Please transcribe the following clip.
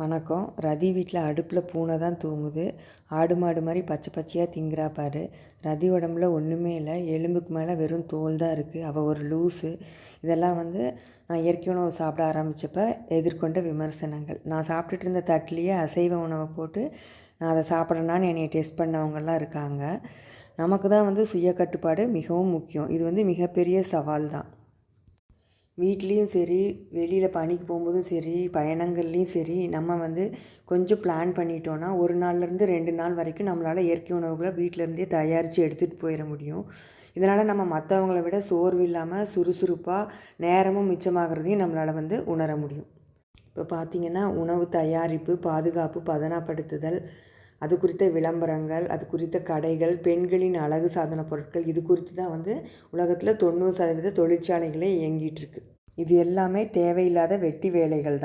வணக்கம். ரதி வீட்டில் அடுப்பில் பூனை தான் தூங்குது ஆடு மாடு மாதிரி பச்சை பச்சையாக திங்கிறா பாரு. ரதி உடம்புல ஒன்றுமே இல்லை. எலும்புக்கு மேலே வெறும் தோல் தான் இருக்குது அவள் ஒரு லூஸு இதெல்லாம் வந்து நான் இயற்கை உணவு சாப்பிட ஆரம்பித்தப்போ எதிர்கொண்ட விமர்சனங்கள். நான் சாப்பிட்டுட்டு இருந்த தட்டிலேயே அசைவ உணவை போட்டு நான் அதை சாப்பிட்றேனான்னு என்னை டெஸ்ட் பண்ணவங்கள்லாம் இருக்காங்க. நமக்கு தான் வந்து சுய கட்டுப்பாடு மிகவும் முக்கியம். இது வந்து மிகப்பெரிய சவால் தான். வீட்லேயும் சரி வெளியில் பணிக்கு போகும்போதும் சரி பயணங்கள்லேயும் சரி நம்ம வந்து கொஞ்சம் பிளான் பண்ணிட்டோன்னா ஒரு நாள்லேருந்து ரெண்டு நாள் வரைக்கும் நம்மளால் இயற்கை உணவுகளை வீட்டிலேருந்தே தயாரித்து எடுத்துகிட்டு போயிட முடியும். இதனால் நம்ம மற்றவங்களை விட சோர்வு இல்லாமல் சுறுசுறுப்பாக நேரமும் மிச்சமாகிறதையும் நம்மளால் வந்து உணர முடியும். இப்போ பார்த்திங்கன்னா உணவு தயாரிப்பு பாதுகாப்பு பதனப்படுத்துதல் அது குறித்த விளம்பரங்கள் அது குறித்த கடைகள் பெண்களின் அழகு சாதன பொருட்கள் இது குறித்து தான் வந்து உலகத்தில் தொண்ணூறு சதவீத தொழிற்சாலைகளே இயங்கிட்டு இருக்கு. இது எல்லாமே தேவையில்லாத வெட்டி வேலைகள் தான்.